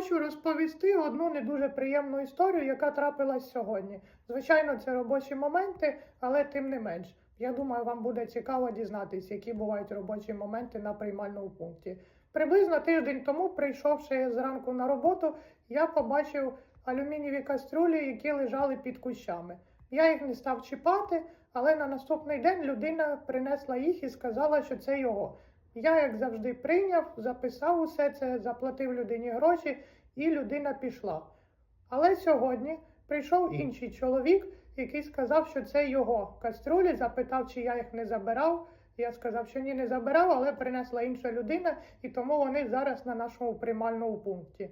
Хочу розповісти одну не дуже приємну історію, яка трапилась сьогодні. Звичайно, це робочі моменти, але тим не менш. Я думаю, вам буде цікаво дізнатися, які бувають робочі моменти на приймальному пункті. Приблизно тиждень тому, прийшовши зранку на роботу, я побачив алюмінієві кастрюлі, які лежали під кущами. Я їх не став чіпати, але на наступний день людина принесла їх і сказала, що це його. Я, як завжди, прийняв, записав усе це, заплатив людині гроші, і людина пішла. Але сьогодні прийшов інший чоловік, який сказав, що це його каструлі, запитав, чи я їх не забирав. Я сказав, що ні, не забирав, але принесла інша людина, і тому вони зараз на нашому приймальному пункті.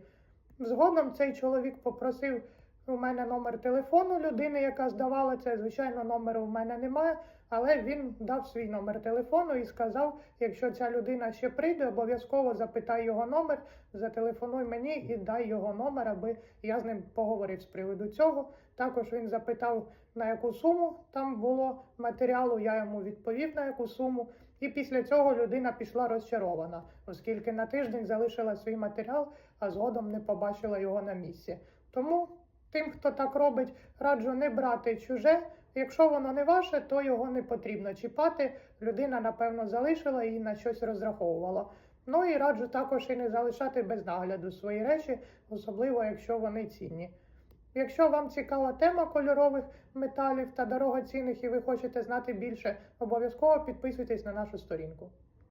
Згодом цей чоловік попросив у мене номер телефону людини, яка здавала це. Звичайно, номеру в мене немає, але він дав свій номер телефону і сказав: якщо ця людина ще прийде, обов'язково запитай його номер, зателефонуй мені і дай його номер, аби я з ним поговорив з приводу цього. Також він запитав, на яку суму там було матеріалу. Я йому відповів на яку суму. І після цього людина пішла розчарована, оскільки на тиждень залишила свій матеріал, а згодом не побачила його на місці. Тому тим, хто так робить, раджу не брати чуже. Якщо воно не ваше, то його не потрібно чіпати. Людина, напевно, залишила і на щось розраховувала. Ну і раджу також і не залишати без нагляду свої речі, особливо якщо вони цінні. Якщо вам цікава тема кольорових металів та дорогоцінних і ви хочете знати більше, обов'язково підписуйтесь на нашу сторінку.